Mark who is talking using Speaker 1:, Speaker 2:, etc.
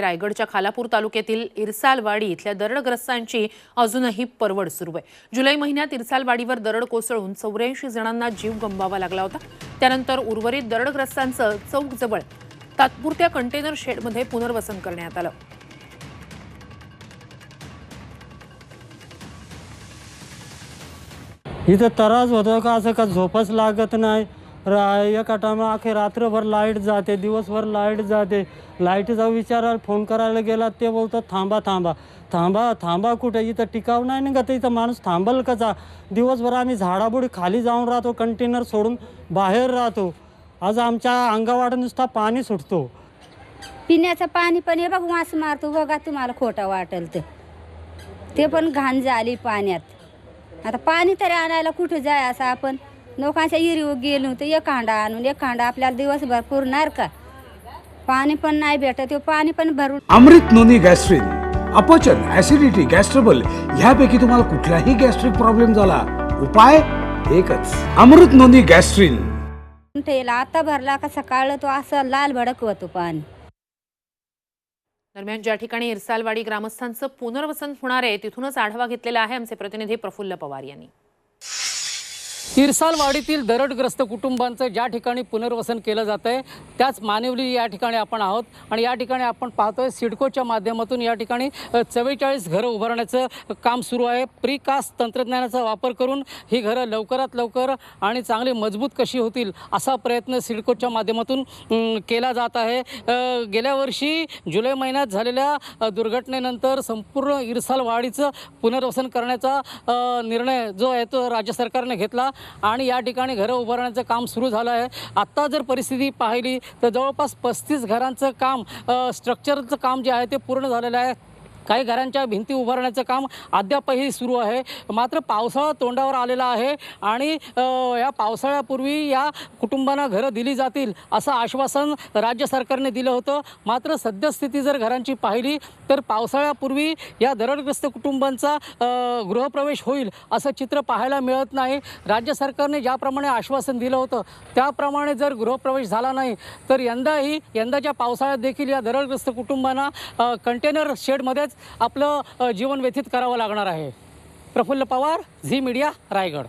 Speaker 1: रायगडच्या खालापूर तालुक्यातील इरसालवाडी इथल्या दरडग्रस्तांची अजूनही परवड सुरू आहे. जुलै महिन्यात इरसालवाडीवर दरड कोसळून चौऱ्याऐंशी जणांना जीव गमवावा लागला होता. त्यानंतर उर्वरित दरडग्रस्तांचं चौकजवळ तात्पुरत्या कंटेनर शेडमध्ये पुनर्वसन करण्यात आलं.
Speaker 2: इथं तराज होतो का असं का झोपच लागत नाही? रा एका टायमा अखे रात्रभर लाइट जाते दिवसभर लाइट जाते. लाईटीचा विचारायला फोन करायला गेला ते बोलतात थांबा थांबा. थांबा थांबा कुठे? इथं टिकाव नाही ना का तर इथं माणूस थांबल कसा? दिवसभर आम्ही झाडाबुडी खाली जाऊन राहतो कंटेनर सोडून बाहेर राहतो. आज आमच्या अंगावाड नुसता पाणी सुटतो.
Speaker 3: पिण्याचं पाणी पण हे बघ वास मारतो. बघा तुम्हाला खोटं वाटेल ते. ते पण घाण झाली पाण्यात. आता पाणी तरी आणायला कुठं जाय असं आपण? लोकांच्या इरीवर गेलो तर एक हांडा आणून एक हांडा आपल्याला दिवसभर पुरणार का? पाणी पण नाही भेटत ते पाणी पण भरून
Speaker 4: अमृत नोनी गॅस्ट्रिन अपचन ऍसिडिटी गॅस्ट्रबल ह्यापैकी तुम्हाला कुठलाही गॅस्ट्रिक प्रॉब्लेम झाला उपाय एकच अमृत नोनी गॅस्ट्रिन.
Speaker 3: ठेला आता भरला का सकाळ तो असं लाल भडक होतो पाणी.
Speaker 1: दरम्यान ज्या ठिकाणी इरसालवाडी ग्रामस्थांचं पुनर्वसन होणार आहे तिथूनच आढावा घेतलेला आहे आमचे प्रतिनिधी प्रफुल्ल पवार यांनी.
Speaker 5: इरसालवाडीतील दरडग्रस्त कुटुंबांचं ज्या ठिकाणी पुनर्वसन केलं जातं आहे त्याच मानिवली या ठिकाणी आपण आहोत. आणि या ठिकाणी आपण पाहतोय सिडकोच्या माध्यमातून या ठिकाणी चव्वेचाळीस घरं उभारण्याचं काम सुरू आहे. प्रीकास्ट तंत्रज्ञानाचा वापर करून ही घरं लवकरात लवकर आणि चांगली मजबूत कशी होतील असा प्रयत्न सिडकोच्या माध्यमातून केला जात आहे. गेल्या वर्षी जुलै महिन्यात झालेल्या दुर्घटनेनंतर संपूर्ण इरसालवाडीचं पुनर्वसन करण्याचा निर्णय जो आहे तो राज्य सरकारने घेतला. आणि या ठिकाणी घरं उभारण्याचं काम सुरू झालं आहे. आत्ता जर परिस्थिती पाहिली तर जवळपास पस्तीस घरांचं काम स्ट्रक्चरचं काम जे आहे ते पूर्ण झालेलं आहे. काही घरांच्या भिंती उभारण्याचं काम अद्यापही सुरू आहे. मात्र पावसाळा तोंडावर आलेला आहे आणि या पावसाळ्यापूर्वी या कुटुंबांना घरं दिली जातील असं आश्वासन राज्य सरकारने दिलं होतं. मात्र सद्यस्थिती जर घरांची पाहिली तर पावसाळ्यापूर्वी या दरडग्रस्त कुटुंबांचा गृहप्रवेश होईल असं चित्र पाहायला मिळत नाही. राज्य सरकारने ज्याप्रमाणे आश्वासन दिलं होतं त्याप्रमाणे जर गृहप्रवेश झाला नाही तर यंदाही यंदाच्या पावसाळ्यात देखील या दरडग्रस्त कुटुंबांना कंटेनर शेडमध्येच आपलं जीवन व्यतीत करावं लागणार आहे. प्रफुल्ल पवार झी मीडिया रायगड.